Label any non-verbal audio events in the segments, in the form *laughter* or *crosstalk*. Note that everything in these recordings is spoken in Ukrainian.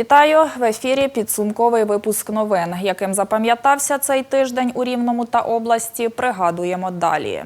Вітаю в ефірі. Підсумковий випуск новин, яким запам'ятався цей тиждень у Рівному та області. Пригадуємо далі.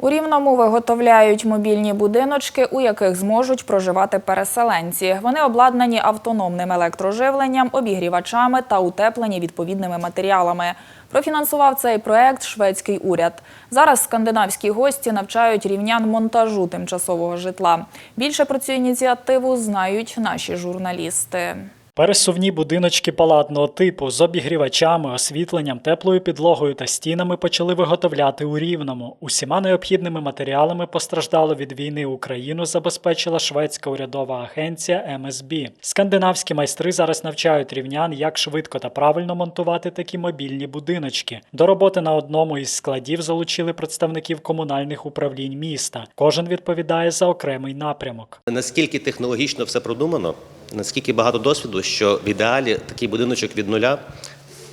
У Рівному виготовляють мобільні будиночки, у яких зможуть проживати переселенці. Вони обладнані автономним електроживленням, обігрівачами та утеплені відповідними матеріалами. Профінансував цей проект шведський уряд. Зараз скандинавські гості навчають рівнян монтажу тимчасового житла. Більше про цю ініціативу знають наші журналісти. Пересувні будиночки палатного типу з обігрівачами, освітленням, теплою підлогою та стінами почали виготовляти у Рівному. Усіма необхідними матеріалами постраждало від війни Україну забезпечила шведська урядова агенція МСБ. Скандинавські майстри зараз навчають рівнян, як швидко та правильно монтувати такі мобільні будиночки. До роботи на одному із складів залучили представників комунальних управлінь міста. Кожен відповідає за окремий напрямок. Наскільки технологічно все продумано, наскільки багато досвіду, що в ідеалі такий будиночок від нуля,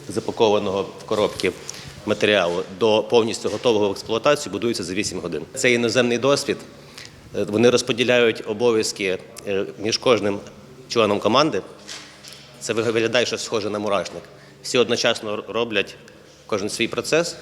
запакованого в коробки матеріалу, до повністю готового в експлуатацію будується за 8 годин. Це іноземний досвід. Е, Вони розподіляють обов'язки е, між кожним членом команди. Це виглядає щось схоже на мурашник. Всі одночасно роблять кожен свій процес,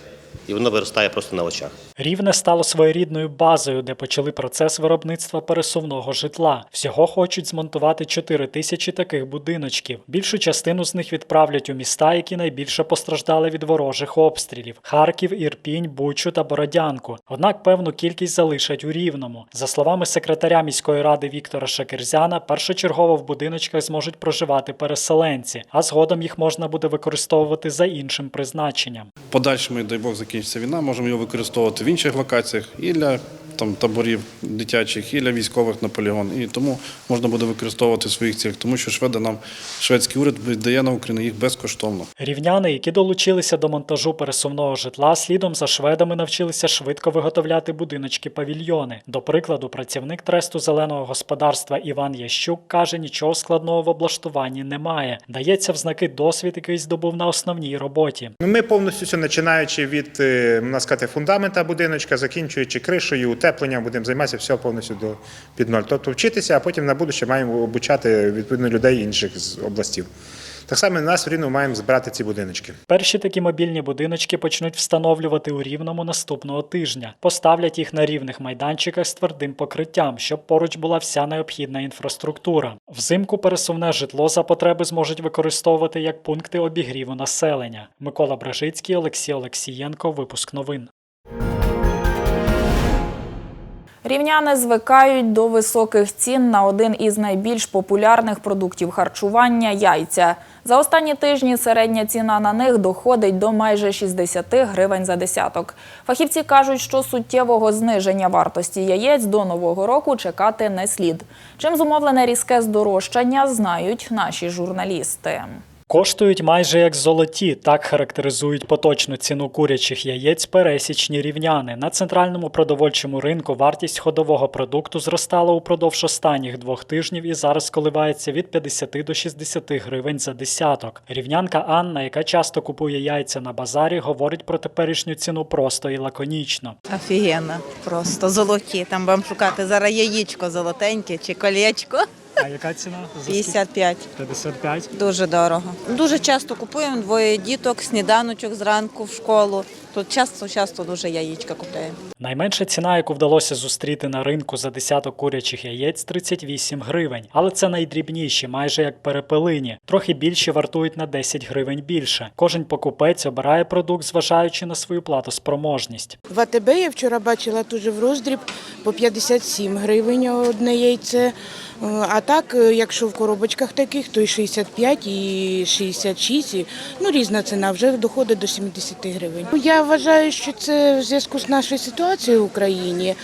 і воно виростає просто на очах. Рівне стало своєрідною базою, де почали процес виробництва пересувного житла. Всього хочуть змонтувати 4 тисячі таких будиночків. Більшу частину з них відправлять у міста, які найбільше постраждали від ворожих обстрілів: Харків, Ірпінь, Бучу та Бородянку. Однак певну кількість залишать у Рівному. За словами секретаря міської ради Віктора Шакерзяна, першочергово в будиночках зможуть проживати переселенці, а згодом їх можна буде використовувати за іншим призначенням. подальшому, дай Бог, закінчиться війна, можемо його використовувати в інших локаціях і для там, таборів дитячих, і для військових на полігон. І тому можна буде використовувати в своїх цілях, тому що шведи нам, шведський уряд віддає на Україну їх безкоштовно. Рівняни, які долучилися до монтажу пересувного житла, слідом за шведами навчилися швидко виготовляти будиночки-павільйони. До прикладу, працівник тресту зеленого господарства Іван Ящук каже, нічого складного в облаштуванні немає. Дається в знаки досвід, який здобув на основній роботі. Ну, Ми повністю починаючи від е, можна сказати, фундамента будиночка, закінчуючи кришею, утепленням, будемо займатися все повністю до під ноль. Тобто вчитися, а потім на будуще маємо обучати відповідно людей інших з областів. Так само нас в Рівному маємо збирати ці будиночки. Перші такі мобільні будиночки почнуть встановлювати у рівному наступного тижня. Поставлять їх на рівних майданчиках з твердим покриттям, щоб поруч була вся необхідна інфраструктура. Взимку пересувне житло за потреби зможуть використовувати як пункти обігріву населення. Микола Бражицький, Олексій Олексієнко. Випуск новин. Рівняни звикають до високих цін на один із найбільш популярних продуктів харчування яйця. За останні тижні середня ціна на них доходить до майже 60 гривень за десяток. Фахівці кажуть, що суттєвого зниження вартості яєць до нового року чекати не слід. Чим зумовлене різке здорожчання, знають наші журналісти. Коштують майже як золоті, так характеризують поточну ціну курячих яєць пересічні рівняни. На центральному продовольчому ринку вартість ходового продукту зростала упродовж останніх двох тижнів і зараз коливається від 50 до 60 гривень за десяток. Рівнянка Анна, яка часто купує яйця на базарі, говорить про теперішню ціну просто і лаконічно. Офігенно, просто золоті. Там вам шукати зараз яєчко золотеньке чи колечко. А яка ціна? 55. 55. Дуже дорого. Дуже часто купуємо двоє діток, сніданочок зранку в школу. Тут часто, часто дуже яєчка купуємо. Найменша ціна, яку вдалося зустріти на ринку за десяток курячих яєць 38 гривень. Але це найдрібніші, майже як перепелині. Трохи більші вартують на 10 гривень більше. Кожен покупець обирає продукт, зважаючи на свою платоспроможність. В АТБ я вчора бачила дуже в роздріб по 57 гривень одне яйце. Е, А так, е, якщо в коробочках таких, то і 65, і 66, і, ну різна ціна, вже доходить до 70 гривень. Ну, Я вважаю, що це в зв'язку з нашою ситуацією в Україні.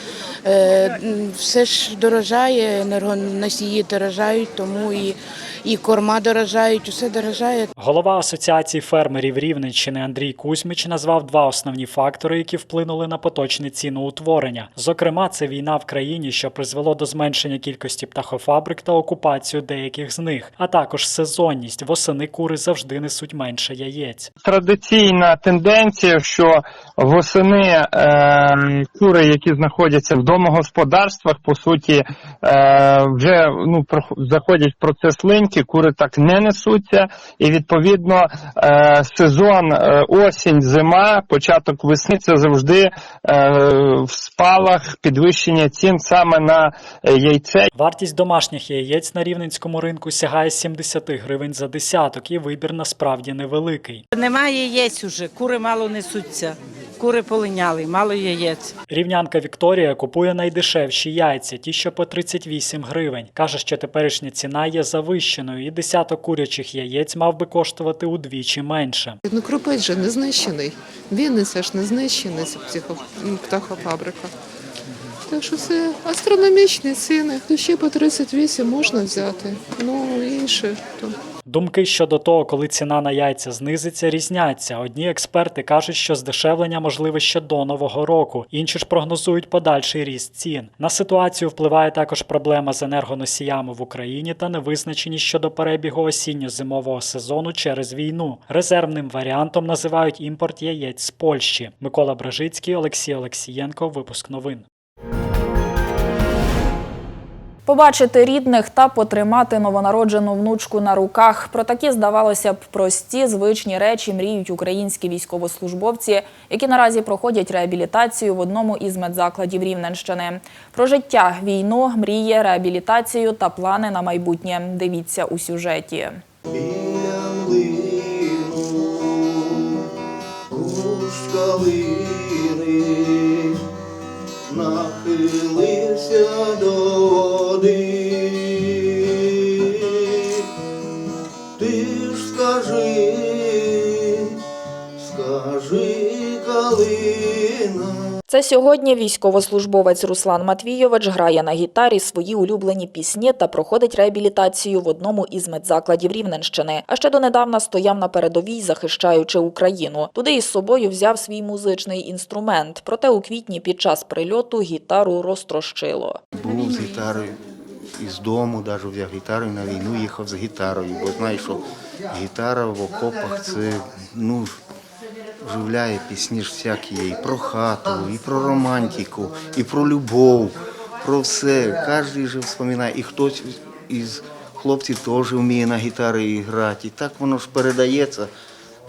Е, Все ж дорожає, енергоносії дорожають, тому і і корма дорожають, усе дорожає. Голова Асоціації фермерів Рівненщини Андрій Кузьмич назвав два основні фактори, які вплинули на поточне ціноутворення. Зокрема, це війна в країні, що призвело до зменшення кількості птахофабрик та окупацію деяких з них, а також сезонність. Восени кури завжди несуть менше яєць. традиційна тенденція, що восени е, кури, які знаходяться в домогосподарствах, по суті, е, вже ну, заходять в процес линьки, кури так не несуться, і відповідно е, сезон е, осінь, зима, початок весни це завжди е, в спалах підвищення цін саме на яйце Вартість домашніх яєць на рівненському ринку сягає 70 гривень за десяток, і вибір насправді невеликий. Немає яєць уже, кури мало несуться. Кури полиняли, мало яєць. Рівнянка Вікторія купує найдешевші яйця, ті, що по 38 гривень. Каже, що теперішня ціна є завищеною, і десяток курячих яєць мав би коштувати удвічі менше. Ну, кропець же не знищений. Вінниця ж не психо... м, птахофабрика. Так що це астрономічні ціни. То ще по 38 можна взяти. Ну, інше то. Думки щодо того, коли ціна на яйця знизиться, різняться. Одні експерти кажуть, що здешевлення можливе ще до нового року, інші ж прогнозують подальший ріст цін. На ситуацію впливає також проблема з енергоносіями в Україні та невизначеність щодо перебігу осінньо-зимового сезону через війну. Резервним варіантом називають імпорт яєць з Польщі. Микола Бражицький, Олексій Олексієнко. Випуск новин. Побачити рідних та потримати новонароджену внучку на руках. Про такі, здавалося б, прості звичні речі мріють українські військовослужбовці, які наразі проходять реабілітацію в одному із медзакладів Рівненщини. Про життя, війну, мрії, реабілітацію та плани на майбутнє. Дивіться у сюжеті. Калини нахилився до води. Ти ж скажи, скажи, калина. Це сьогодні військовослужбовець Руслан Матвійович грає на гітарі свої улюблені пісні та проходить реабілітацію в одному із медзакладів Рівненщини. А ще донедавна стояв на передовій, захищаючи Україну. Туди із собою взяв свій музичний інструмент. Проте у квітні під час прильоту гітару розтрощило. Був з гітарою із дому, навіть взяв гітару і на війну їхав з гітарою, бо знаєш, що гітара в окопах це ну, вживляє пісні ж всякі і про хату, і про романтику, і про любов, про все. Кожен же вспоминає, і хтось із хлопців теж вміє на гітарі грати. І так воно ж передається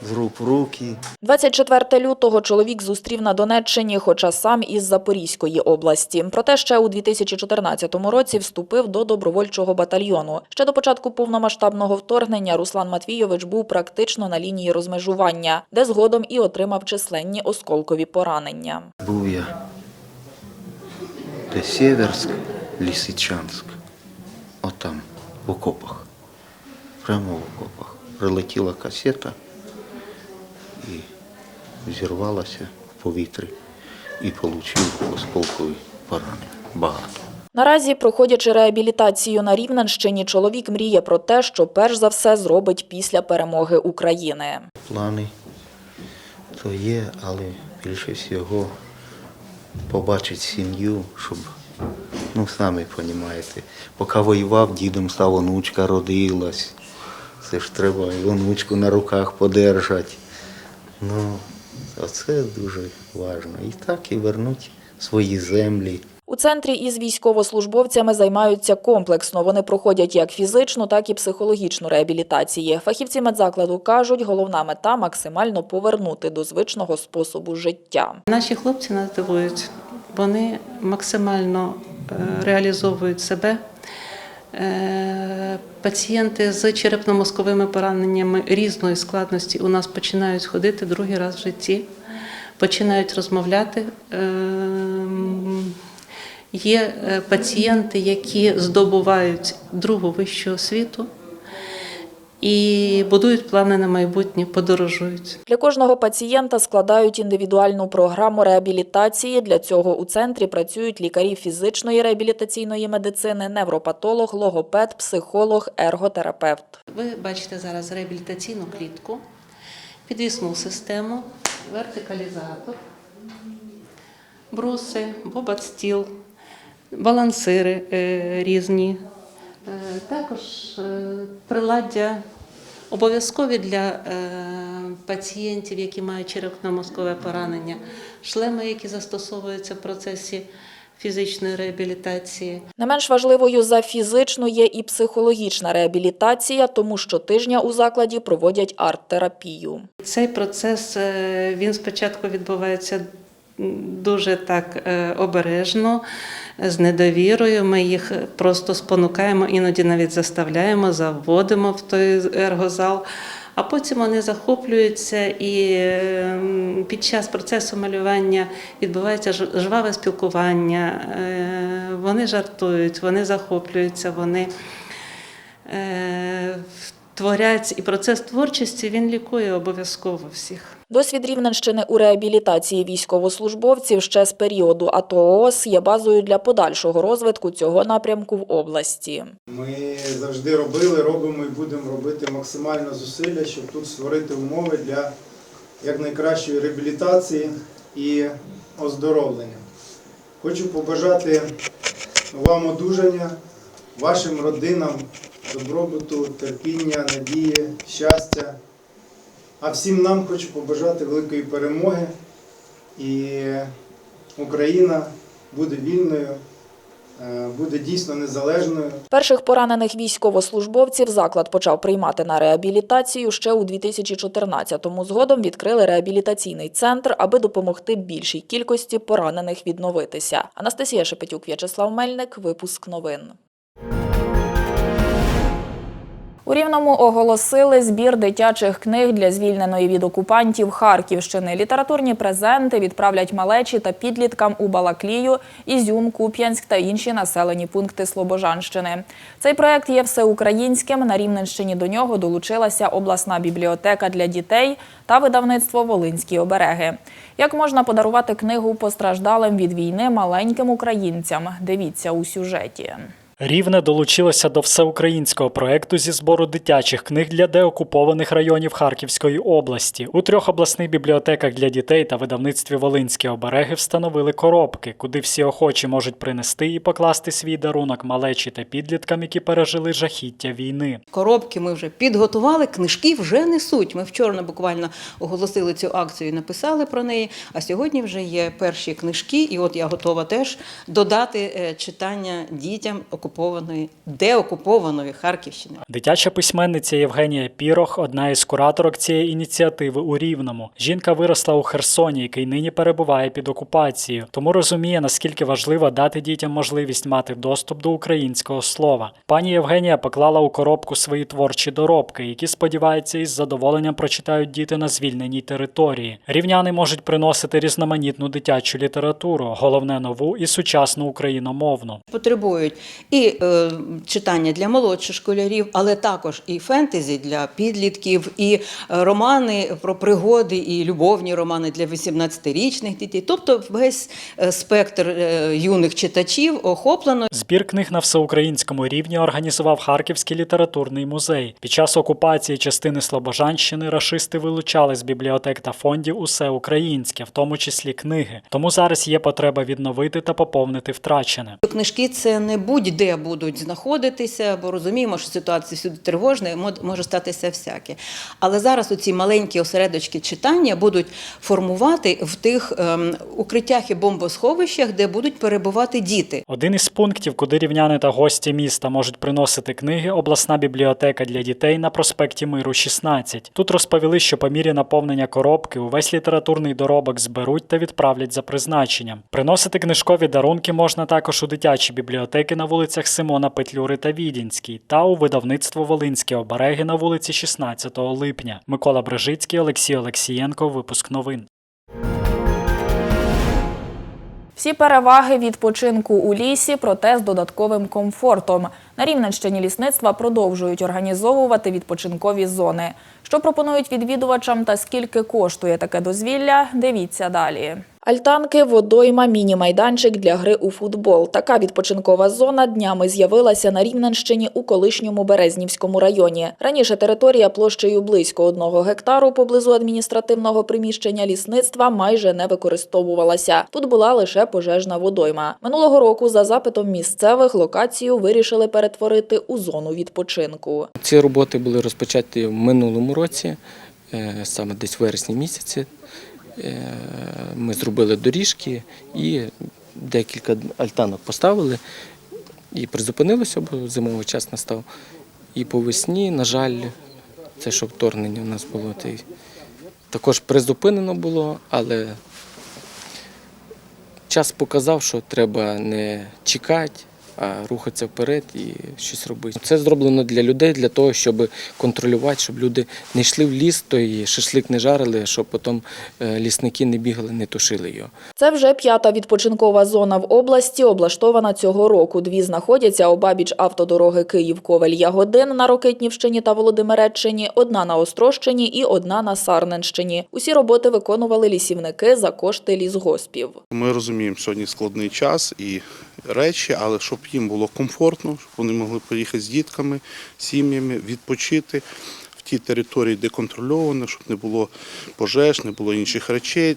з рук в руки. 24 лютого чоловік зустрів на Донеччині, хоча сам із Запорізької області. Проте ще у 2014 році вступив до добровольчого батальйону. Ще до початку повномасштабного вторгнення Руслан Матвійович був практично на лінії розмежування, де згодом і отримав численні осколкові поранення. Був я де Сєверськ, Лісичанськ. Отам, в окопах. Прямо в окопах. Прилетіла касета зірвалася в повітрі і отримав осколкові поранення. Багато. Наразі, проходячи реабілітацію на Рівненщині, чоловік мріє про те, що перш за все зробить після перемоги України. Плани то є, але більше всього побачити сім'ю, щоб, ну самі розумієте, поки воював, дідом став онучка родилась. Це ж треба і онучку на руках подержати. Ну, це дуже важливо. І так і вернути свої землі. У центрі із військовослужбовцями займаються комплексно. Вони проходять як фізичну, так і психологічну реабілітації. Фахівці медзакладу кажуть, головна мета максимально повернути до звичного способу життя. Наші хлопці нас дивують. Вони максимально е, реалізовують себе. Е, Пацієнти з черепно-мозковими пораненнями різної складності у нас починають ходити другий раз в житті, починають розмовляти. Ем, Є е, пацієнти, які здобувають другу вищу освіту. І будують плани на майбутнє, подорожують. Для кожного пацієнта складають індивідуальну програму реабілітації. Для цього у центрі працюють лікарі фізичної реабілітаційної медицини, невропатолог, логопед, психолог, ерготерапевт. Ви бачите зараз реабілітаційну клітку, підвісну систему, вертикалізатор, бруси, бобат-стіл, балансири е, різні, також е, приладдя обов'язкові для е, пацієнтів, які мають черепно-мозкове поранення, шлеми, які застосовуються в процесі фізичної реабілітації. Не менш важливою за фізичну є і психологічна реабілітація, тому щотижня у закладі проводять арт-терапію. Цей процес е, він спочатку відбувається дуже так е, обережно, з недовірою. Ми їх просто спонукаємо, іноді навіть заставляємо, заводимо в той ергозал. А потім вони захоплюються, і е, під час процесу малювання відбувається жваве спілкування. Е, Вони жартують, вони захоплюються, вони е, творять. І процес творчості він лікує обов'язково всіх. Досвід Рівненщини у реабілітації військовослужбовців ще з періоду АТО є базою для подальшого розвитку цього напрямку в області. Ми завжди робили, робимо і будемо робити максимально зусилля, щоб тут створити умови для якнайкращої реабілітації і оздоровлення. Хочу побажати вам одужання, вашим родинам, добробуту, терпіння, надії, щастя. А всім нам хочу побажати великої перемоги і Україна буде вільною, е, буде дійсно незалежною. Перших поранених військовослужбовців заклад почав приймати на реабілітацію ще у 2014-му. Згодом відкрили реабілітаційний центр, аби допомогти більшій кількості поранених відновитися. Анастасія Шепетюк, В'ячеслав Мельник, випуск новин. У Рівному оголосили збір дитячих книг для звільненої від окупантів Харківщини. Літературні презенти відправлять малечі та підліткам у Балаклію, Ізюм, Куп'янськ та інші населені пункти Слобожанщини. Цей проект є всеукраїнським. На Рівненщині до нього долучилася обласна бібліотека для дітей та видавництво Волинські обереги. Як можна подарувати книгу постраждалим від війни маленьким українцям? Дивіться у сюжеті. Рівне долучилося до всеукраїнського проекту зі збору дитячих книг для деокупованих районів Харківської області. У трьох обласних бібліотеках для дітей та видавництві Волинські обереги встановили коробки, куди всі охочі можуть принести і покласти свій дарунок малечі та підліткам, які пережили жахіття війни. Коробки ми вже підготували, книжки вже несуть. Ми вчора буквально оголосили цю акцію і написали про неї. А сьогодні вже є перші книжки, і от я готова теж додати е, читання дітям окупованої, деокупованої Харківщини. Дитяча письменниця Євгенія Пірох одна із кураторок цієї ініціативи у Рівному. Жінка виросла у Херсоні, який нині перебуває під окупацією, тому розуміє, наскільки важливо дати дітям можливість мати доступ до українського слова. Пані Євгенія поклала у коробку свої творчі доробки, які сподівається із задоволенням прочитають діти на звільненій території. Рівняни можуть приносити різноманітну дитячу літературу, головне нову і сучасну україномовну. Потребують і е, читання для молодших школярів, але також і фентезі для підлітків, і е, романи про пригоди, і любовні романи для 18-річних дітей. Тобто весь е, спектр е, юних читачів охоплено. Збір книг на всеукраїнському рівні організував Харківський літературний музей. Під час окупації частини Слобожанщини рашисти вилучали з бібліотек та фондів усе українське, в тому числі книги. Тому зараз є потреба відновити та поповнити втрачене. Книжки це не будь-де будуть знаходитися, бо розуміємо, що ситуація всюди тривожна, і може статися всяке. Але зараз оці маленькі осередочки читання будуть формувати в тих ем, укриттях і бомбосховищах, де будуть перебувати діти. Один із пунктів, куди рівняни та гості міста можуть приносити книги, обласна бібліотека для дітей на проспекті Миру 16. Тут розповіли, що по мірі наповнення коробки увесь літературний доробок зберуть та відправлять за призначенням. Приносити книжкові дарунки можна також у дитячі бібліотеки на вулицях Симона Петлюри та Відінській та у видавництво Волинські обереги на вулиці 16 липня. Микола Брежицький, Олексій Олексієнко. Випуск новин. Всі переваги відпочинку у лісі, проте з додатковим комфортом. На Рівненщині лісництва продовжують організовувати відпочинкові зони. Що пропонують відвідувачам та скільки коштує таке дозвілля, дивіться далі. Альтанки, водойма, міні-майданчик для гри у футбол. Така відпочинкова зона днями з'явилася на Рівненщині у колишньому Березнівському районі. Раніше територія площею близько одного гектару поблизу адміністративного приміщення лісництва майже не використовувалася. Тут була лише пожежна водойма. Минулого року за запитом місцевих локацію вирішили перетворити у зону відпочинку. Ці роботи були розпочаті в минулому році, е, саме десь в вересні місяці. Е, Ми зробили доріжки і декілька альтанок поставили і призупинилося, бо зимовий час настав. І по весні, на жаль, це що вторгнення у нас було. Також призупинено було, але час показав, що треба не чекати, рухатися вперед і щось робити. Це зроблено для людей, для того, щоб контролювати, щоб люди не йшли в ліс, то і шашлик не жарили, щоб потім е, лісники не бігали, не тушили його. Це вже п'ята відпочинкова зона в області, облаштована цього року. Дві знаходяться обабіч автодороги Київ-Ковель-Ягодин на Рокитнівщині та Володимиреччині, одна на Острощині і одна на Сарненщині. Усі роботи виконували лісівники за кошти лісгоспів. Ми розуміємо сьогодні складний час і речі, але щоб їм було комфортно, щоб вони могли поїхати з дітками, сім'ями, відпочити в тій території, де контрольовано, щоб не було пожеж, не було інших речей.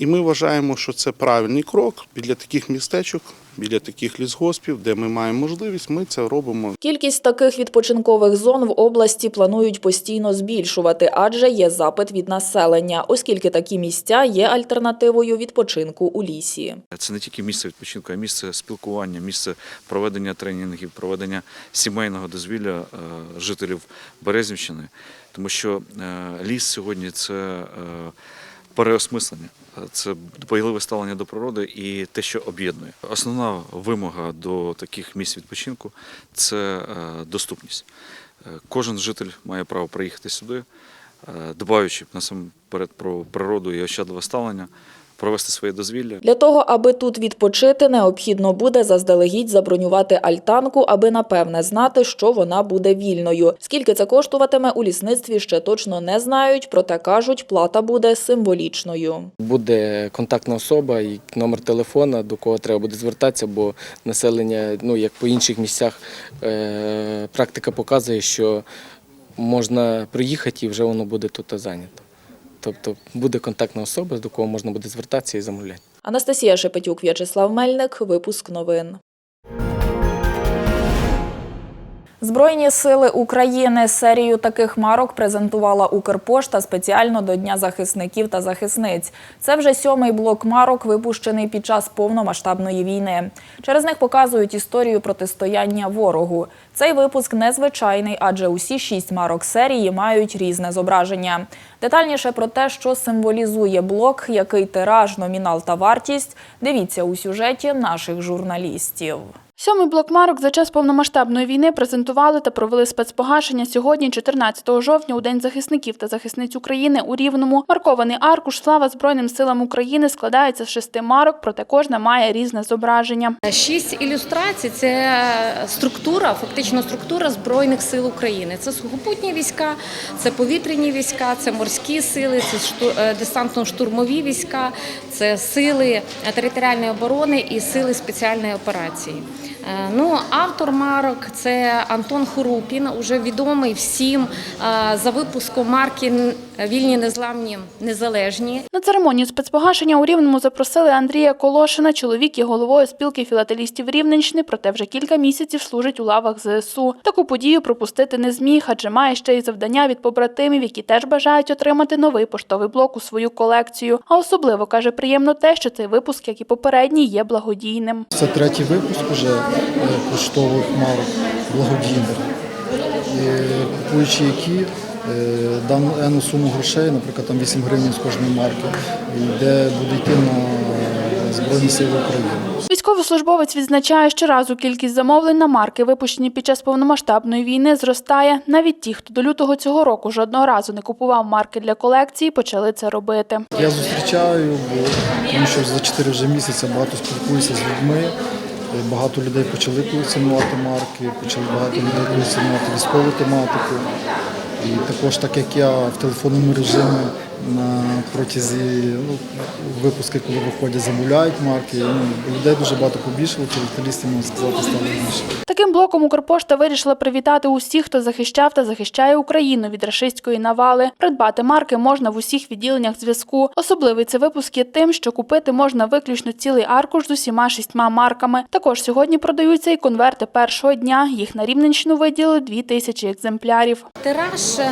І ми вважаємо, що це правильний крок біля таких містечок, біля таких лісгоспів, де ми маємо можливість, ми це робимо. Кількість таких відпочинкових зон в області планують постійно збільшувати, адже є запит від населення, оскільки такі місця є альтернативою відпочинку у лісі. Це не тільки місце відпочинку, а місце спілкування, місце проведення тренінгів, проведення сімейного дозвілля е, жителів Березівщини. Тому що е, ліс сьогодні це е, переосмислення, це дбайливе ставлення до природи і те, що об'єднує. Основна вимога до таких місць відпочинку це е, доступність. Е, Кожен житель має право приїхати сюди, е, дбаючи насамперед про природу і ощадливе ставлення, провести своє дозвілля. Для того, аби тут відпочити, необхідно буде заздалегідь забронювати альтанку, аби напевне знати, що вона буде вільною. Скільки це коштуватиме у лісництві, ще точно не знають, проте кажуть, плата буде символічною. Буде контактна особа і номер телефона, до кого треба буде звертатися, бо населення, ну як по інших місцях, е, практика показує, що можна приїхати і вже воно буде тут зайнято. Тобто буде контактна особа, до кого можна буде звертатися і замовляти. Анастасія Шепетюк, В'ячеслав Мельник. Випуск новин. Збройні сили України серію таких марок презентувала Укрпошта спеціально до Дня захисників та захисниць. Це вже сьомий блок марок, випущений під час повномасштабної війни. Через них показують історію протистояння ворогу. Цей випуск незвичайний, адже усі шість марок серії мають різне зображення. Детальніше про те, що символізує блок, який тираж, номінал та вартість, дивіться у сюжеті наших журналістів. Сьомий блок марок за час повномасштабної війни презентували та провели спецпогашення сьогодні, 14 жовтня, у День захисників та захисниць України у Рівному. Маркований аркуш «Слава Збройним силам України» складається з шести марок, проте кожна має різне зображення. Шість ілюстрацій це структура, фактично структура Збройних сил України. Це сухопутні війська, це повітряні війська, це морські сили, це е, десантно-штурмові війська, це сили територіальної оборони і сили спеціальної операції. Е, Ну, автор марок це Антон Хурупін, уже відомий всім е, за випуском марки «Н- Вільні, незламні, незалежні. На церемонію спецпогашення у Рівному запросили Андрія Колошина. Чоловік є головою спілки філателістів Рівненщини, проте вже кілька місяців служить у лавах ЗСУ. Таку подію пропустити не зміг, адже має ще й завдання від побратимів, які теж бажають отримати новий поштовий блок у свою колекцію. А особливо каже приємно те, що цей випуск, як і попередній, є благодійним. Це третій випуск уже е, поштових марок благодійних, І купуючи які е, дану енну суму грошей, наприклад, там 8 гривень з кожної марки, йде буде йти на Збройні Сили України. Військовослужбовець відзначає, що разу кількість замовлень на марки, випущені під час повномасштабної війни, зростає. Навіть ті, хто до лютого цього року жодного разу не купував марки для колекції, почали це робити. Я зустрічаю, бо тому що за 4 вже місяці багато спілкуюся з людьми. Е, Багато людей почали колекціонувати марки, почали багато людей колекціонувати військову тематику. І також, так як я в телефонному режимі на протязі ну, випуски, коли виходять, замовляють марки. Ну, людей дуже багато побільшало, філателістів, можна сказати, стало більше. Таким блоком Укрпошта вирішила привітати усіх, хто захищав та захищає Україну від рашистської навали. Придбати марки можна в усіх відділеннях зв'язку. Особливий це випуск є тим, що купити можна виключно цілий аркуш з усіма шістьма марками. Також сьогодні продаються і конверти першого дня. Їх на Рівненщину виділили дві тисячі екземплярів. Тираж е,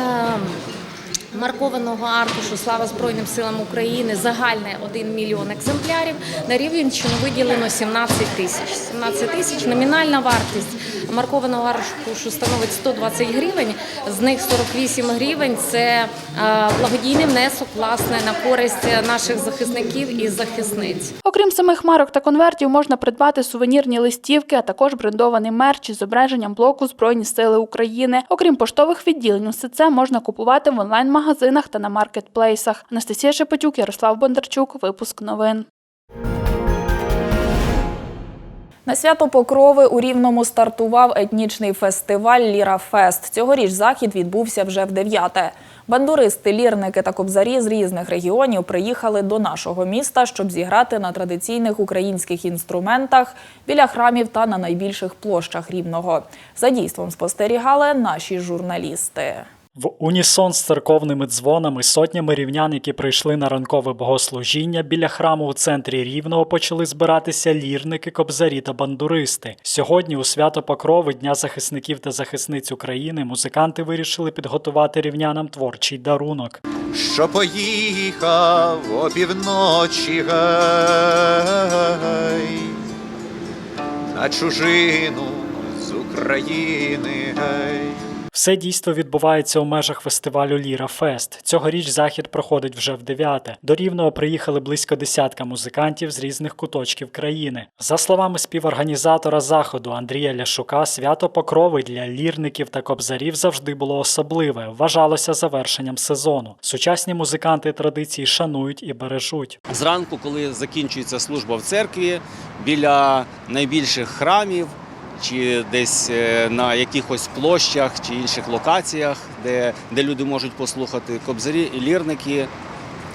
маркованого аркушу Слава Збройним силам України загальне 1 мільйон екземплярів. На Рівненщину виділено 17 тисяч. 17 тисяч номінальна вартість маркованого аркушу становить 120 гривень. З них 48 гривень це е, благодійний внесок власне на користь наших захисників і захисниць. Окрім самих марок та конвертів, можна придбати сувенірні листівки, а також брендований мерч із зображенням блоку Збройні Сили України. Окрім поштових відділень, усе це можна купувати в онлайн-магазинах та на маркетплейсах. Анастасія Шепетюк, Ярослав Бондарчук. Випуск новин. На свято Покрови у Рівному стартував етнічний фестиваль Ліра Фест. Цьогоріч захід відбувся вже в дев'яте. Бандуристи, лірники та кобзарі з різних регіонів приїхали до нашого міста, щоб зіграти на традиційних українських інструментах біля храмів та на найбільших площах Рівного. За дійством спостерігали наші журналісти. В унісон з церковними дзвонами сотнями рівнян, які прийшли на ранкове богослужіння біля храму у центрі Рівного, почали збиратися лірники, кобзарі та бандуристи. Сьогодні, у свято Покрови Дня захисників та захисниць України, музиканти вирішили підготувати рівнянам творчий дарунок. що поїхав опівночі гей, на чужину з України гей. Все дійство відбувається у межах фестивалю Ліра Фест. Цьогоріч захід проходить вже в дев'яте. До Рівного приїхали близько десятка музикантів з різних куточків країни. За словами співорганізатора заходу Андрія Ляшука, свято Покрови для лірників та кобзарів завжди було особливе. Вважалося завершенням сезону. Сучасні музиканти традиції шанують і бережуть. Зранку, коли закінчується служба в церкві, біля найбільших храмів чи десь е, на якихось площах чи інших локаціях, де, де люди можуть послухати кобзарі і лірники,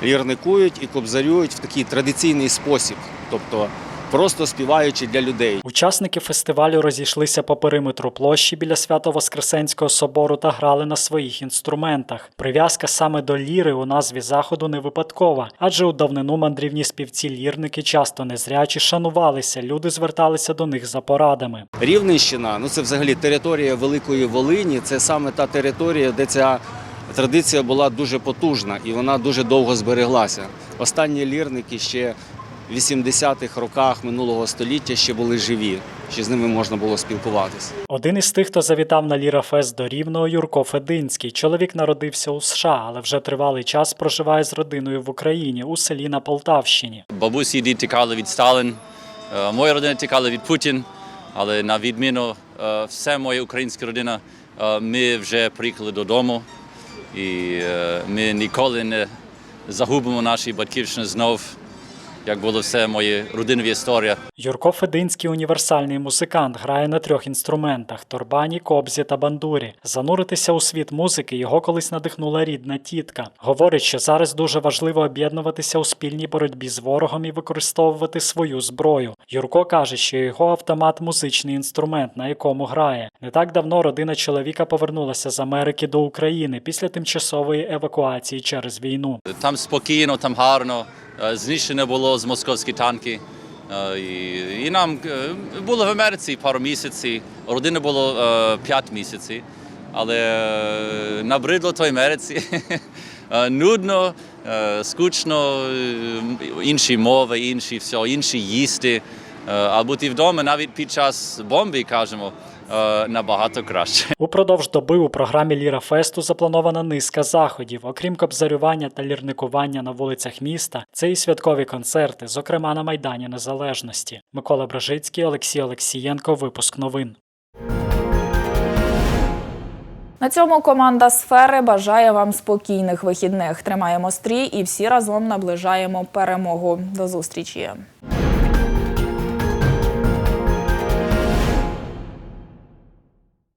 лірникують і кобзарюють в такий традиційний спосіб, тобто просто співаючи для людей. Учасники фестивалю розійшлися по периметру площі біля Свято-Воскресенського собору та грали на своїх інструментах. Прив'язка саме до ліри у назві заходу не випадкова, адже у давнину мандрівні співці лірники часто незрячі шанувалися, люди зверталися до них за порадами. Рівненщина ну це взагалі територія Великої Волині. Це саме та територія, де ця традиція була дуже потужна і вона дуже довго збереглася. Останні лірники ще 80-х роках минулого століття ще були живі, ще з ними можна було спілкуватися. Один із тих, хто завітав на Лірафест до Рівного, Юрко Фединський. Чоловік народився у США, але вже тривалий час проживає з родиною в Україні у селі на Полтавщині. Бабусі дід тікали від Сталин, е, моя родина тікала від Путін, але на відміну е, все моя українська родина, е, ми вже приїхали додому і ми ніколи не загубимо наші батьківщини знов, як було все моє родинна історія. Юрко Фединський універсальний музикант, грає на трьох інструментах: торбані, кобзі та бандурі. Зануритися у світ музики його колись надихнула рідна тітка. Говорить, що зараз дуже важливо об'єднуватися у спільній боротьбі з ворогом і використовувати свою зброю. Юрко каже, що його автомат музичний інструмент, на якому грає. Не так давно родина чоловіка повернулася з Америки до України після тимчасової евакуації через війну. Там спокійно, там гарно, знищено було з московські танки. Е, І, і нам е, було в Америці пару місяців, родини було е, п'ять місяців, але е, набридло той Америці. *laughs* Е, Нудно, е, скучно, е, інші мови, інші все, інші їсти. Е, А бути вдома навіть під час бомби, кажемо, е, набагато краще. Упродовж доби у програмі Ліра Фесту запланована низка заходів. Окрім кобзарювання та лірникування на вулицях міста, це і святкові концерти, зокрема на Майдані Незалежності. Микола Бражицький, Олексій Олексієнко. Випуск новин. На цьому команда сфери бажає вам спокійних вихідних. Тримаємо стрій і всі разом наближаємо перемогу. До зустрічі.